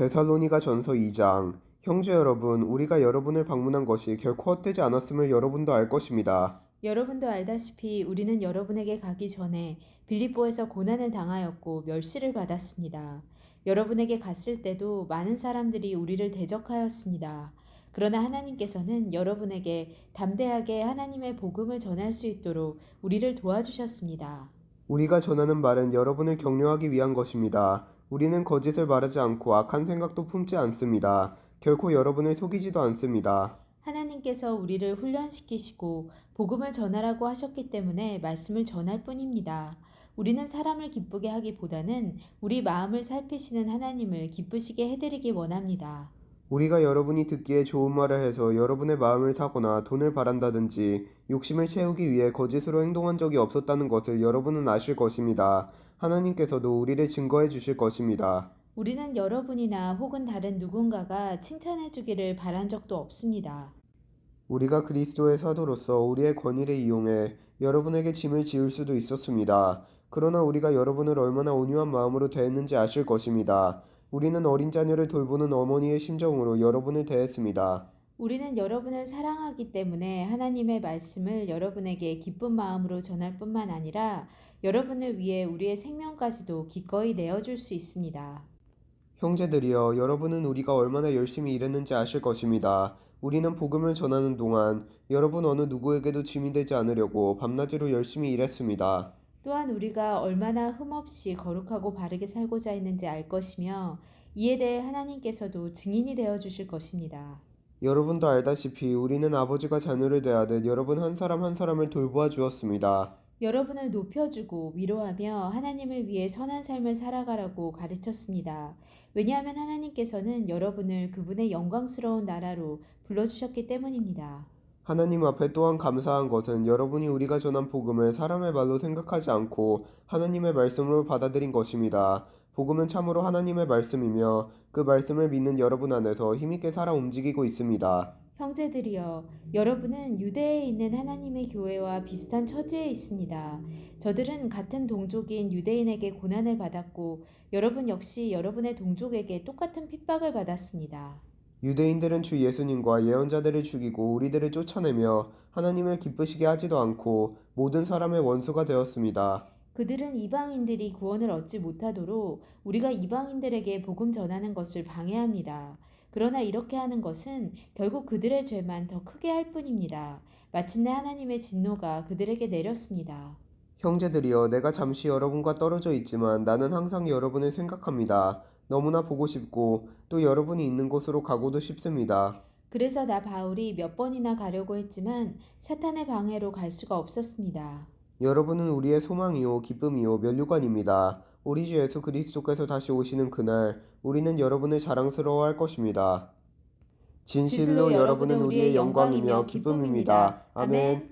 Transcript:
데살로니가 전서 2장 형제 여러분 우리가 여러분을 방문한 것이 결코 헛되지 않았음을 여러분도 알 것입니다. 여러분도 알다시피 우리는 여러분에게 가기 전에 빌립보에서 고난을 당하였고 멸시를 받았습니다. 여러분에게 갔을 때도 많은 사람들이 우리를 대적하였습니다. 그러나 하나님께서는 여러분에게 담대하게 하나님의 복음을 전할 수 있도록 우리를 도와주셨습니다. 우리가 전하는 말은 여러분을 격려하기 위한 것입니다. 우리는 거짓을 말하지 않고 악한 생각도 품지 않습니다. 결코 여러분을 속이지도 않습니다. 하나님께서 우리를 훈련시키시고 복음을 전하라고 하셨기 때문에 말씀을 전할 뿐입니다. 우리는 사람을 기쁘게 하기보다는 우리 마음을 살피시는 하나님을 기쁘시게 해드리기 원합니다. 우리가 여러분이 듣기에 좋은 말을 해서 여러분의 마음을 사거나 돈을 바란다든지 욕심을 채우기 위해 거짓으로 행동한 적이 없었다는 것을 여러분은 아실 것입니다. 하나님께서도 우리를 증거해 주실 것입니다. 우리는 여러분이나 혹은 다른 누군가가 칭찬해 주기를 바란 적도 없습니다. 우리가 그리스도의 사도로서 우리의 권위를 이용해 여러분에게 짐을 지을 수도 있었습니다. 그러나 우리가 여러분을 얼마나 온유한 마음으로 대했는지 아실 것입니다. 우리는 어린 자녀를 돌보는 어머니의 심정으로 여러분을 대했습니다. 우리는 여러분을 사랑하기 때문에 하나님의 말씀을 여러분에게 기쁜 마음으로 전할 뿐만 아니라 여러분을 위해 우리의 생명까지도 기꺼이 내어줄 수 있습니다. 형제들이여, 여러분은 우리가 얼마나 열심히 일했는지 아실 것입니다. 우리는 복음을 전하는 동안 여러분 어느 누구에게도 짐이 되지 않으려고 밤낮으로 열심히 일했습니다. 또한 우리가 얼마나 흠없이 거룩하고 바르게 살고자 했는지 알 것이며 이에 대해 하나님께서도 증인이 되어 주실 것입니다. 여러분도 알다시피 우리는 아버지가 자녀를 대하듯 여러분 한 사람 한 사람을 돌보아 주었습니다. 여러분을 높여주고 위로하며 하나님을 위해 선한 삶을 살아가라고 가르쳤습니다. 왜냐하면 하나님께서는 여러분을 그분의 영광스러운 나라로 불러주셨기 때문입니다. 하나님 앞에 또한 감사한 것은 여러분이 우리가 전한 복음을 사람의 말로 생각하지 않고 하나님의 말씀으로 받아들인 것입니다. 복음은 참으로 하나님의 말씀이며 그 말씀을 믿는 여러분 안에서 힘있게 살아 움직이고 있습니다. 형제들이여, 여러분은 유대에 있는 하나님의 교회와 비슷한 처지에 있습니다. 저들은 같은 동족인 유대인에게 고난을 받았고, 여러분 역시 여러분의 동족에게 똑같은 핍박을 받았습니다. 유대인들은 주 예수님과 예언자들을 죽이고 우리들을 쫓아내며 하나님을 기쁘시게 하지도 않고 모든 사람의 원수가 되었습니다. 그들은 이방인들이 구원을 얻지 못하도록 우리가 이방인들에게 복음 전하는 것을 방해합니다. 그러나 이렇게 하는 것은 결국 그들의 죄만 더 크게 할 뿐입니다. 마침내 하나님의 진노가 그들에게 내렸습니다. 형제들이여, 내가 잠시 여러분과 떨어져 있지만 나는 항상 여러분을 생각합니다. 너무나 보고 싶고 또 여러분이 있는 곳으로 가고도 싶습니다. 그래서 나 바울이 몇 번이나 가려고 했지만 사탄의 방해로 갈 수가 없었습니다. 여러분은 우리의 소망이요 기쁨이요 면류관입니다. 우리 주 예수 그리스도께서 다시 오시는 그날 우리는 여러분을 자랑스러워할 것입니다. 진실로 여러분은 우리의 영광이며 기쁨입니다. 아멘.